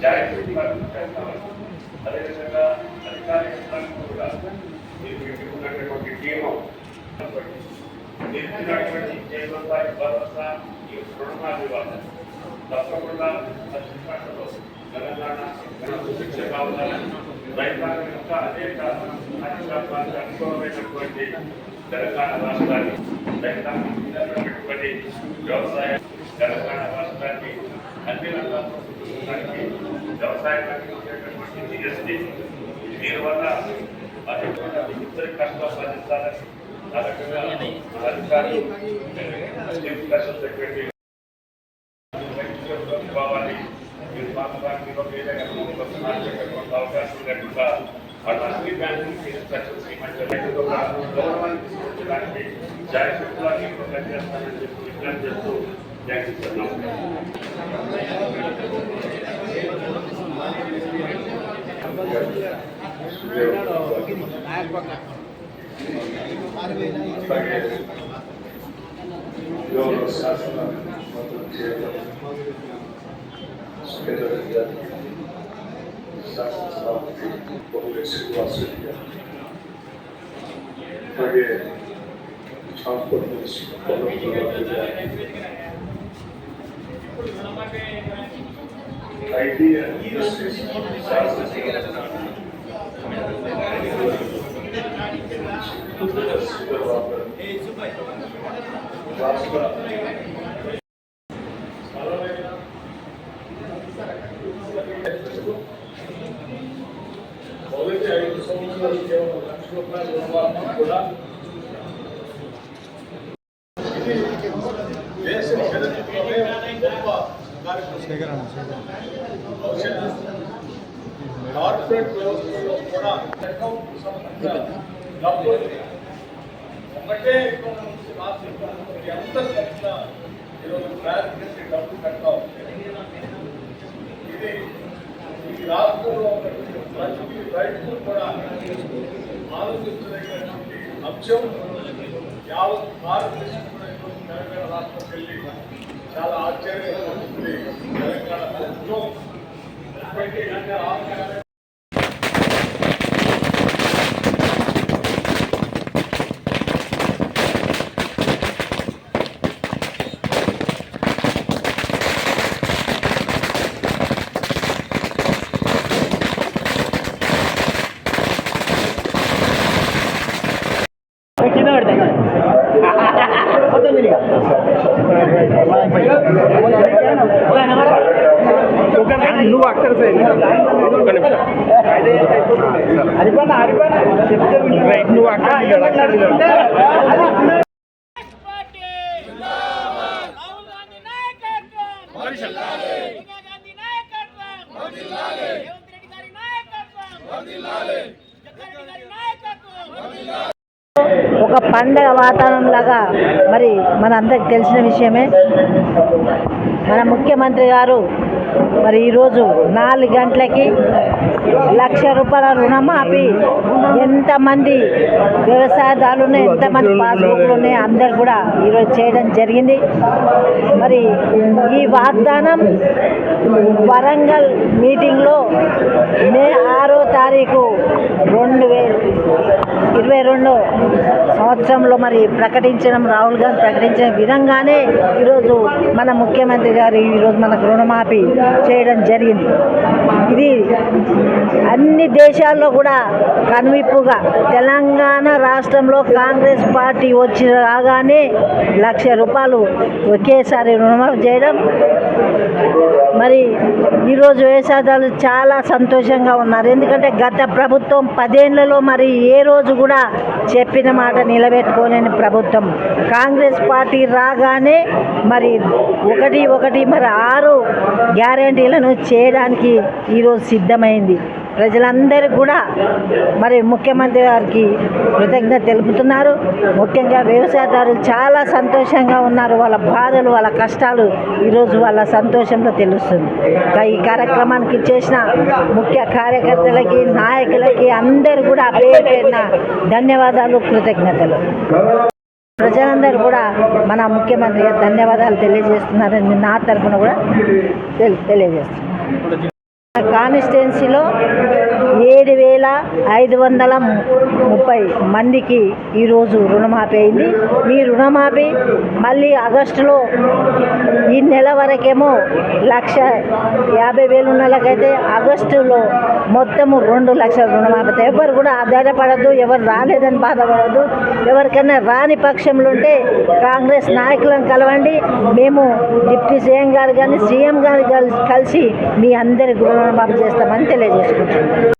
జాగ్రత్తగా చేస్తామని అదేవిధంగా అధికార యంత్రాంగం కూడా మీరు పెట్టుకున్నటువంటి టీము నిర్మించినటువంటి జీవనోపాధి భరోసా ఈ రుణమాఫీ వల్ల తప్పకుండా పశ్చిమలో తెలంగాణ శిక్ష కావాలని రైతాంగం యొక్క అనేక అధికారాలకు అనుకూలమైనటువంటి తెలంగాణ రాష్ట్రాన్ని రైతాంగం పెట్టుబడి వ్యవసాయ తెలంగాణ రాష్ట్రాన్ని అన్ని రంగాల్లో జిఎస్టీ ఇద్దరి కష్టాలు సాధించాలని ఆ రకంగా అధికారులు గౌరవాన్ని తీసుకొచ్చడానికి జాగ్రత్తగా చేస్తానని చెప్పి విజ్ఞప్తి చేస్తూ జాగ్రత్త గౌరవ శాసన మంత్రులు చేయడం రెడ్డి గారు అలాగే ట్రాన్స్పోర్ట్ మినిస్టర్ పొంగులే శ్రీనివాస్ రెడ్డి గారు కూడా దేశ చరిత్రలోనే గొప్ప కార్యక్రమం కార్పొరేట్ వ్యవస్థలో కూడా డబ్బు ఒకటే ఎంత ఈరోజు డబ్బు ఇది ఈ రాష్ట్రంలో ఉన్నటువంటి ప్రతి రైతులు కూడా ఆలోచించదగినటువంటి అంశం యావత్ భారతదేశంలో ఈరోజు తెలంగాణ రాష్ట్రం వెళ్ళి చాలా ఆశ్చర్యంగా ఉంటుంది తెలంగాణ ప్రభుత్వం ఇప్పటికే ఇంకా నువ్వు అక్కడ అరిపన్న అరిపన్న చెప్తే నువ్వు అక్కడ పార్టీ రాహుల్ గాంధీ నాయకత్వం సోనియా గాంధీ నాయకత్వం రేవంత్ రెడ్డి గారి నాయకత్వం జగ్గారెడ్డి గారి నాయకత్వం ఒక పండగ వాతావరణం లాగా మరి మన అందరికి తెలిసిన విషయమే. మన ముఖ్యమంత్రి గారు మరి ఈరోజు నాలుగు గంటలకి లక్ష రూపాయల రుణమాఫీ ఎంతమంది వ్యవసాయదారులు ఉన్నాయి ఎంతమంది పాస్బుక్లు ఉన్నాయి అందరు కూడా ఈరోజు చేయడం జరిగింది. మరి ఈ వాగ్దానం వరంగల్ మీటింగ్లో మే ఆరో తారీఖు రెండు వేలు ఇరవై రెండు సంవత్సరంలో మరి ప్రకటించడం రాహుల్ గాంధీ ప్రకటించిన విధంగానే ఈరోజు మన ముఖ్యమంత్రి గారు ఈరోజు మనకు రుణమాఫీ చేయడం జరిగింది. ఇది అన్ని దేశాల్లో కూడా కనువిప్పుగా తెలంగాణ రాష్ట్రంలో కాంగ్రెస్ పార్టీ వచ్చి రాగానే లక్ష రూపాయలు ఒకేసారి రుణమాఫీ చేయడం. మరి ఈరోజు వ్యవసాయదారులు చాలా సంతోషంగా ఉన్నారు. ఎందుకంటే గత ప్రభుత్వం పదేళ్ళలో మరి ఏ రోజు కూడా చెప్పిన మాట నిలబెట్టుకోలేని ప్రభుత్వం. కాంగ్రెస్ పార్టీ రాగానే మరి ఒకటి ఒకటి మరి ఆరు గ్యారంటీలను చేయడానికి ఈరోజు సిద్ధమైంది. ప్రజలందరూ కూడా మరి ముఖ్యమంత్రి గారికి కృతజ్ఞత తెలుపుతున్నారు. ముఖ్యంగా వ్యవసాయదారులు చాలా సంతోషంగా ఉన్నారు. వాళ్ళ బాధలు వాళ్ళ కష్టాలు ఈరోజు వాళ్ళ సంతోషంలో తెలుస్తుంది. ఈ కార్యక్రమానికి చేసిన ముఖ్య కార్యకర్తలకి నాయకులకి అందరూ కూడా పేరు పేరున ధన్యవాదాలు కృతజ్ఞతలు. ప్రజలందరూ కూడా మన ముఖ్యమంత్రి గారు ధన్యవాదాలు తెలియజేస్తున్నారని నా తరఫున కూడా తెలి- తెలియజేస్తున్నాను. కాన్స్టిట్యున్సీలో ఏడు వేల ఐదు వందల ముప్పై మందికి ఈరోజు రుణమాఫీ అయింది. ఈ రుణమాఫీ మళ్ళీ ఆగస్టులో ఈ నెల వరకేమో లక్ష యాభై వేలు ఉన్న ఆగస్టులో మొత్తము రెండు లక్షల రుణమాఫీ ఎవరు కూడా ఆధారపడద్దు ఎవరు రాలేదని బాధపడద్దు. ఎవరికైనా రాని పక్షంలో ఉంటే కాంగ్రెస్ నాయకులను కలవండి. మేము డిప్యూటీ సీఎం గారు కానీ సీఎం గారు కలిసి మీ అందరి రుణమాఫీ చేస్తామని తెలియజేసుకుంటున్నాం